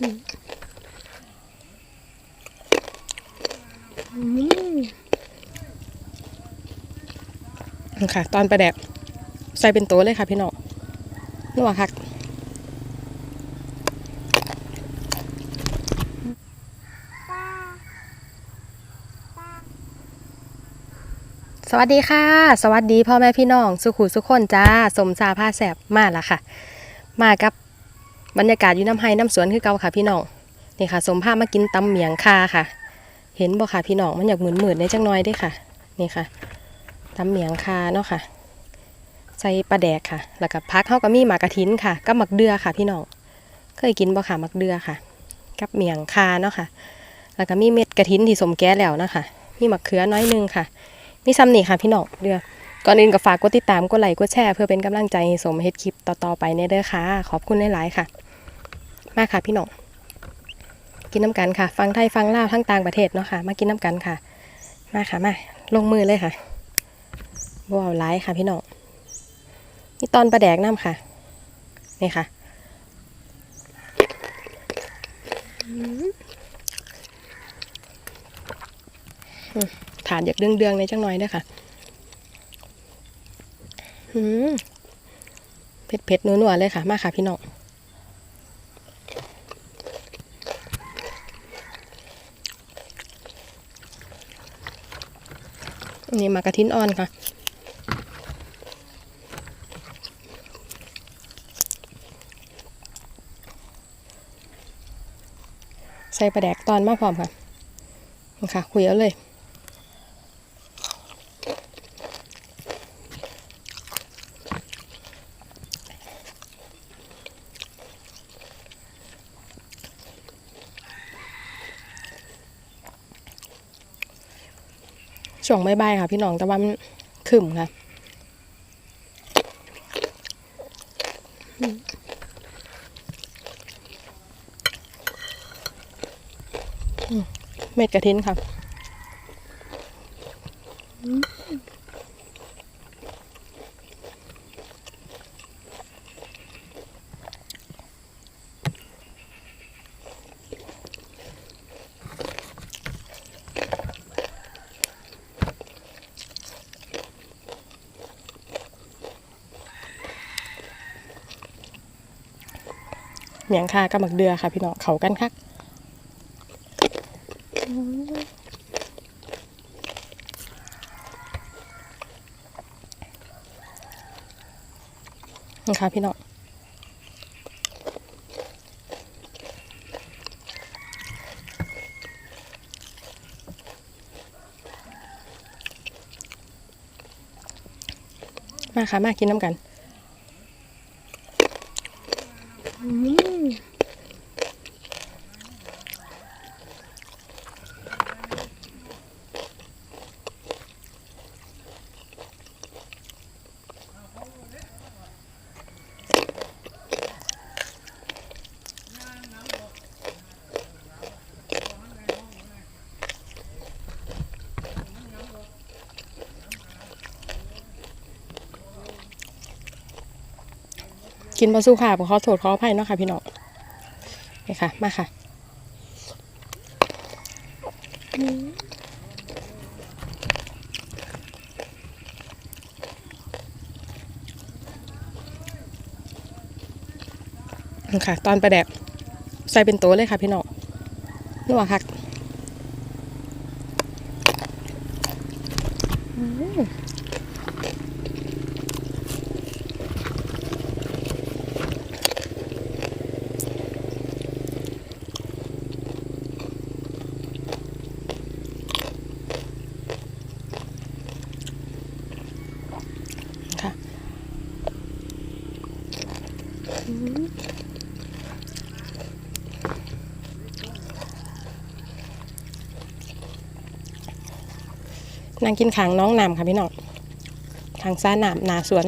ค่ะ ตอนประแดกใส่เป็นตัวเลยค่ะพี่น้องนัวคักสวัสดีค่ะ สวัสดีพ่อแม่พี่น้อง สุขุสุขคนจ้า สมซาผ้าแสบมาแล้วค่ะ มากับ บรรยากาศอยู่น้ำไห้น้ำสวนคือเก่าค่ะพี่น้องนี่ค่ะ สมผ้ามากินตำเหมียงคาค่ะ เห็นบ่ค่ะพี่น้องมันอยากหมุนหมืนๆในจังน้อยด้วยค่ะ นี่ค่ะตำเหมียงคาเนาะค่ะ ใส่ปลาแดกค่ะ แล้วก็พักเข้ากับมีหมากกระทินค่ะกับหมักเดือค่ะ พี่น้องเคยกินบ่ค่ะหมักเดือค่ะ กับเหมียงคาเนาะค่ะ แล้วก็มีเม็ดกระทินที่สมแก้แล้วนะคะมีหมักเขือน้อยหนึงค่ะมีซ้ำนี่ค่ะพี่น้องเดือก่อนอื่นก็ฝากกดติดตามกดไลค์กดแชร์เพื่อเป็นกำลังใจให้สมเฮ็ดคลิปต่อๆไปในเด้อค่ะ ขอบคุณหลายๆค่ะ มาค่ะพี่น้องกินน้ำกันค่ะ ฟังไทยฟังลาวทั้งต่างประเทศเนาะค่ะ มากินน้ำกันค่ะ มาค่ะมาลงมือเลยค่ะบ่เอาไลายค่ะพี่น้องนี่ตอนประแดกน้ำค่ะ นี่ค่ะอืมอืมฐานอยากเดืองๆในจังหน่อยด้อค่ะอืมเผ็ดๆนัวๆเลยค่ะ มาค่ะพี่น้อง นี่มากระทินอ่อนค่ะ ใส่ปลาแดกตอนมากพร้อมค่ะนะค่ะคุยเอาเลย ช่วงบ่ายๆค่ะ พี่น้องแต่ว่ามันขึ้มค่ะเม็ดกระทินค่ะอืม เหมียงคากับหมักเดือค่ะ พี่น้องเขากันคักนี่ค่ะพี่น้องมาค่ะ มากินน้ำกันอืม กินบะสู้ค่ะขอโทษขออภัยเนาะค่ะ พี่น้องนี่ค่ะ มาค่ะนี่ค่ะ ตอนประแดกใส่เป็นตัวเลยค่ะ พี่น้องนัวคักอืมค่ะอืม นางกินขางน้องนำค่ะพี่น้องทางซ่านามนาสวน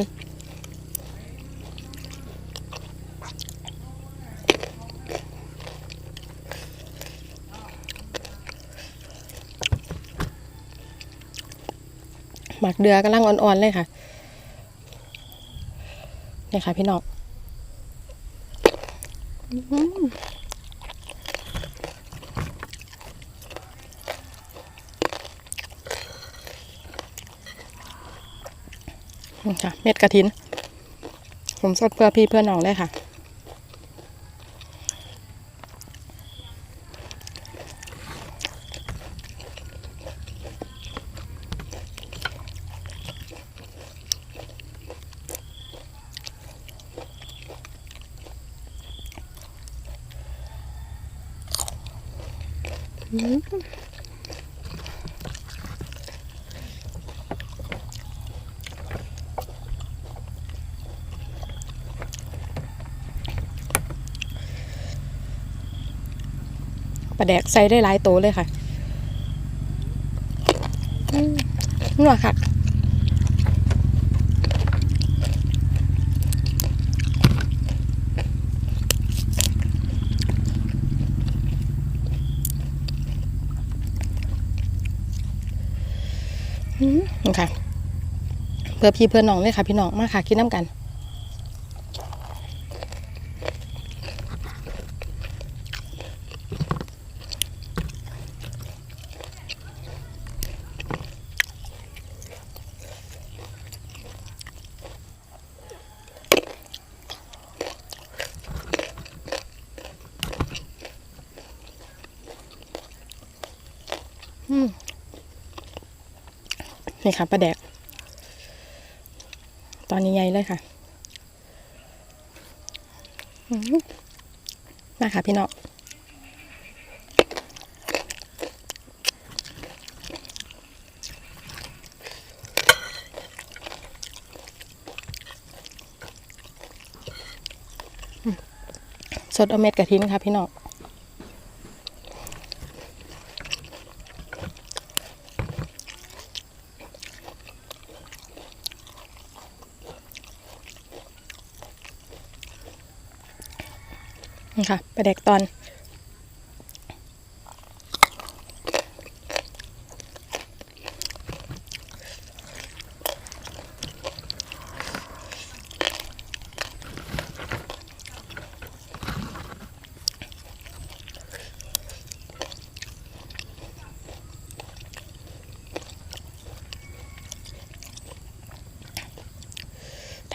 หมักเดือกำลังอ่อนๆเลยค่ะนี่ค่ะพี่น้อง ค่ะเม็ดกระถิน ผมสดเพื่อพี่เพื่อน้องเลยค่ะ ปลาแดกใส่ได้หลายโตเลยค่ะนัวค่ะ อืมนี่ค่ะ เพื่อพี่เพื่อนน้องเลยค่ะพี่น้องมาค่ะกินน้ำกันนี่ค่ะปลาแดก ตอนนี้ใหญ่เลยค่ะมาค่ะพี่น้องสดเอาเม็ดกระทินค่ะพี่น้อง นี่ค่ะปลาแดกตอน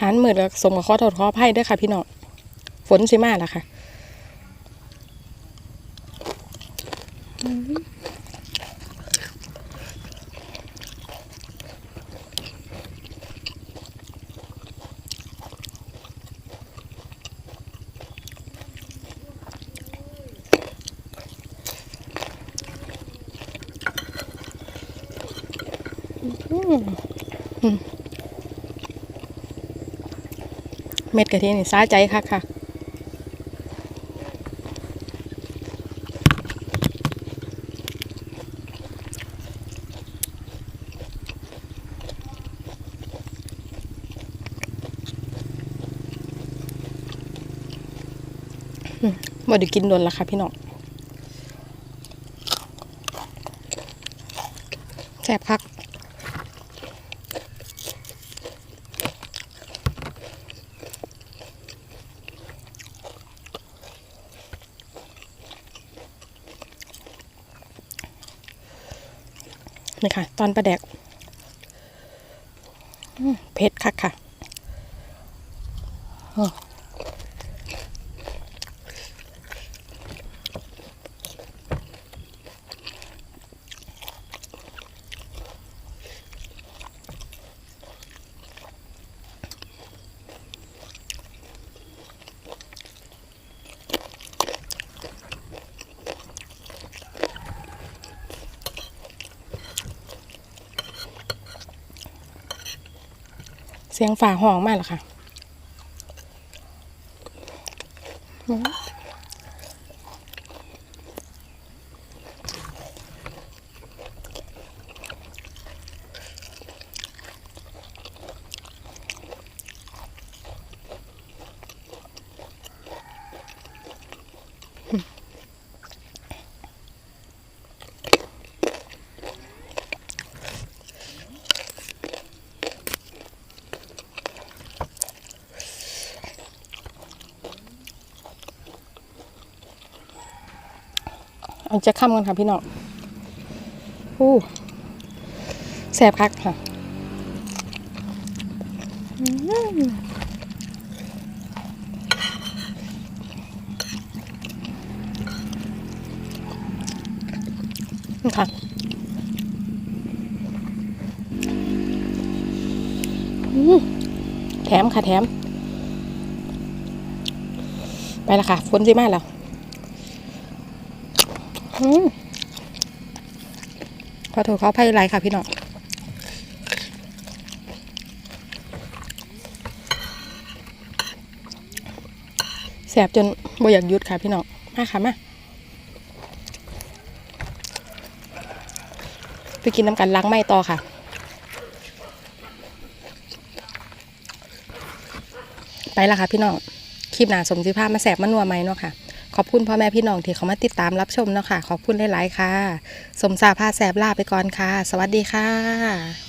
ฐานมืดแล้วสมกับข้อโทษข้ออภัยด้วยค่ะพี่น้องฝนสิมาแล้วค่ะ เม็ดกะทินี่ซาใจคักค่ะมบ่ได้กินโดนละค่ะพี่น้องแซ่บคัก นี่ค่ะ ตอนประแดกเผ็ดคักค่ะ เสียงฝาห้องมากเหรอค่ะ เอาจะค่ำกันค่ะพี่น้องอู้แสบคักค่ะนี่ค่ะแถมค่ะแถม ไปละค่ะฝนสิมาแล้ว ขอโทษขออภัยไรค่ะพี่น้องแสบจนบ่อยากหยุดค่ะพี่น้อง มาค่ะมาไปกินน้ำกันล้างไม่ต่อค่ะไปละค่ะพี่น้อง คลิปหนาสมสิภาพมาแสบมานัวไหมเนาะค่ะ ขอบคุณพ่อแม่พี่น้องที่เขามาติดตามรับชมเนาะค่ะ ขอบคุณหลายๆค่ะ สมสาพาแสบลาไปก่อนค่ะ สวัสดีค่ะ